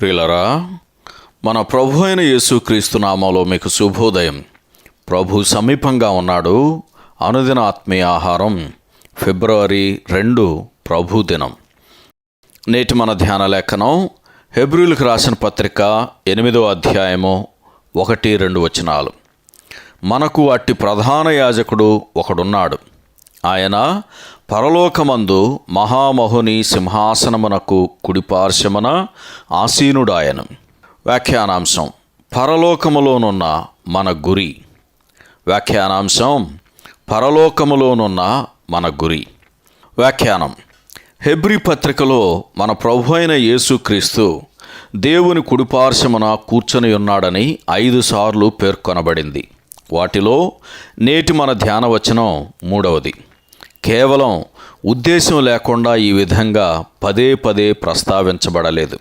ప్రియులరా మన ప్రభు అయిన యేసుక్రీస్తు నామంలో మీకు శుభోదయం. ప్రభు సమీపంగా ఉన్నాడు. అనుదిన ఆత్మీయ ఆహారం ఫిబ్రవరి రెండు ప్రభు దినం. నేటి మన ధ్యాన లేఖనం హెబ్రిల్కి రాసిన పత్రిక ఎనిమిదో అధ్యాయము ఒకటి రెండు వచనాలు. మనకు అట్టి ప్రధాన యాజకుడు ఒకడున్నాడు. ఆయన పరలోకమందు మహామహుని సింహాసనమునకు కుడిపార్శ్వమున ఆసీనుడాయను. వ్యాఖ్యానాంశం పరలోకములోనున్న మన గురి. వ్యాఖ్యానాంశం పరలోకములోనున్న మన గురి. వ్యాఖ్యానం హెబ్రి పత్రికలో మన ప్రభు అయిన యేసుక్రీస్తు దేవుని కుడిపార్శ్వమున కూర్చొని ఉన్నాడని ఐదు సార్లు పేర్కొనబడింది. వాటిలో నేటి మన ధ్యాన వచనం మూడవది. కేవలం ఉద్దేశం లేకుండా ఈ విధంగా పదే పదే ప్రస్తావించబడలేదు.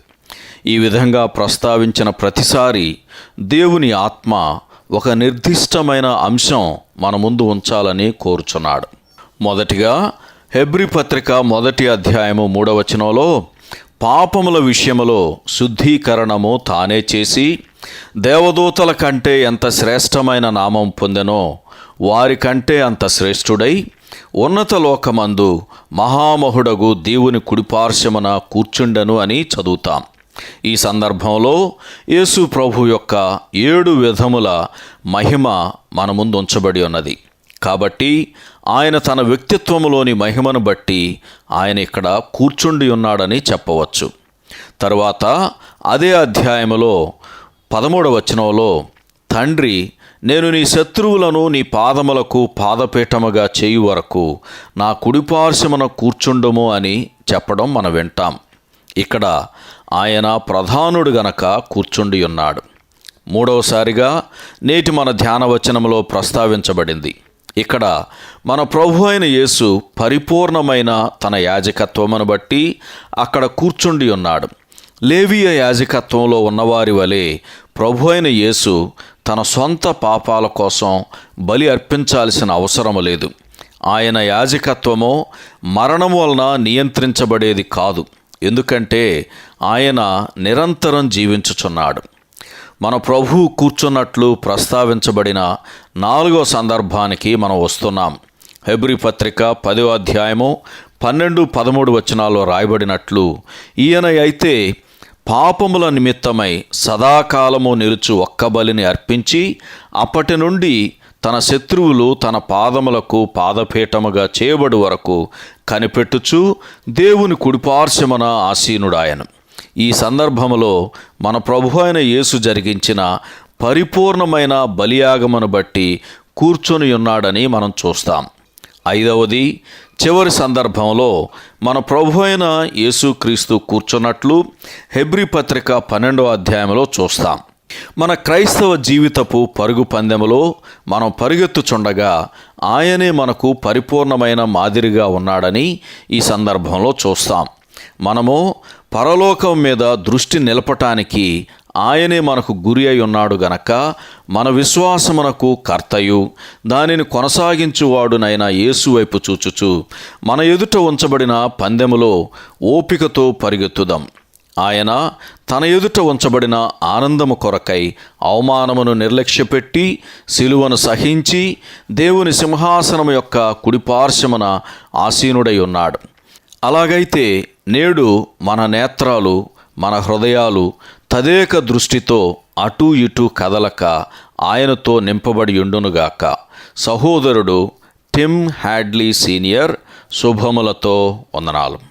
ఈ విధంగా ప్రస్తావించిన ప్రతిసారి దేవుని ఆత్మ ఒక నిర్దిష్టమైన అంశం మన ముందు ఉంచాలని కోరుచున్నాడు. మొదటిగా హెబ్రి పత్రిక మొదటి అధ్యాయము మూడవచనంలో పాపముల విషయములో శుద్ధీకరణము తానే చేసి దేవదూతల కంటే ఎంత శ్రేష్టమైన నామం పొందెనో వారికంటే అంత శ్రేష్ఠుడై ఉన్నత లోకమందు మహామహుడగు దేవుని కుడిపార్శ్వమున కూర్చుండెను అని చదువుతాం. ఈ సందర్భంలో యేసు ప్రభు యొక్క ఏడు విధముల మహిమ మన ముందు ఉంచబడి ఉన్నది. కాబట్టి ఆయన తన వ్యక్తిత్వములోని మహిమను బట్టి ఆయన ఇక్కడ కూర్చుండి ఉన్నాడని చెప్పవచ్చు. తరువాత అదే అధ్యాయములో పదమూడవ వచనంలో తండ్రి నేను నీ శత్రువులను నీ పాదములకు పాదపీఠముగా చేయు వరకు నా కుడిపార్శ్వమున కూర్చుండము అని చెప్పడం మనం వింటాం. ఇక్కడ ఆయన ప్రధానుడు గనక కూర్చుండి ఉన్నాడు మూడవసారిగా నేటి మన ధ్యాన వచనంలో ప్రస్తావించబడింది. ఇక్కడ మన ప్రభు అయిన యేసు పరిపూర్ణమైన తన యాజకత్వమును బట్టి అక్కడ కూర్చుండి ఉన్నాడు లేవియ యాజకత్వంలో ఉన్నవారి వలె ప్రభు అయిన యేసు తన సొంత పాపాల కోసం బలి అర్పించాల్సిన అవసరం లేదు. ఆయన యాజకత్వము మరణం వలన నియంత్రించబడేది కాదు. ఎందుకంటే ఆయన నిరంతరం జీవించుచున్నాడు. మన ప్రభువు కూర్చున్నట్లు ప్రస్తావించబడిన నాలుగో సందర్భానికి మనం వస్తున్నాం. హెబ్రి పత్రిక పదో అధ్యాయము పన్నెండు పదమూడు వచనాల్లో రాయబడినట్లు ఈయన అయితే పాపముల నిమిత్తమై సదాకాలము నిలుచు ఒక్క బలిని అర్పించి అప్పటి నుండి తన శత్రువులు తన పాదములకు పాదపీఠముగా చేయబడి వరకు కనిపెట్టుచు దేవుని కుడిపార్శ్వమున ఆసీనుడాయను. ఈ సందర్భములో మన ప్రభు అయిన యేసు జరిగించిన పరిపూర్ణమైన బలియాగమును బట్టి కూర్చొని ఉన్నాడని మనం చూస్తాం. ఐదవది చివరి సందర్భంలో మన ప్రభు అయిన యేసుక్రీస్తు కూర్చున్నట్లు హెబ్రి పత్రిక పన్నెండవ అధ్యాయంలో చూస్తాం. మన క్రైస్తవ జీవితపు పరుగు పందెములో మనం పరిగెత్తుచుండగా ఆయనే మనకు పరిపూర్ణమైన మాదిరిగా ఉన్నాడని ఈ సందర్భంలో చూస్తాం. మనము పరలోకం మీద దృష్టి నిలపటానికి ఆయనే మనకు గురి అయి ఉన్నాడు గనక మన విశ్వాసమునకు కర్తయు. దానిని కొనసాగించువాడునైన యేసు వైపు చూచుచు మన ఎదుట ఉంచబడిన పందెములో ఓపికతో పరిగెత్తుదాం. ఆయన తన ఎదుట ఉంచబడిన ఆనందము కొరకై అవమానమును నిర్లక్ష్యపెట్టి సిలువను సహించి దేవుని సింహాసనము యొక్క కుడిపార్శ్వమున ఆసీనుడై ఉన్నాడు. అలాగైతే నేడు మన నేత్రాలు మన హృదయాలు తదేక దృష్టితో అటూ ఇటూ కదలక ఆయనతో నింపబడి ఉండునుగాక సహోదరుడు టిమ్ హ్యాడ్లీ సీనియర్ శుభములతో వందనాలు.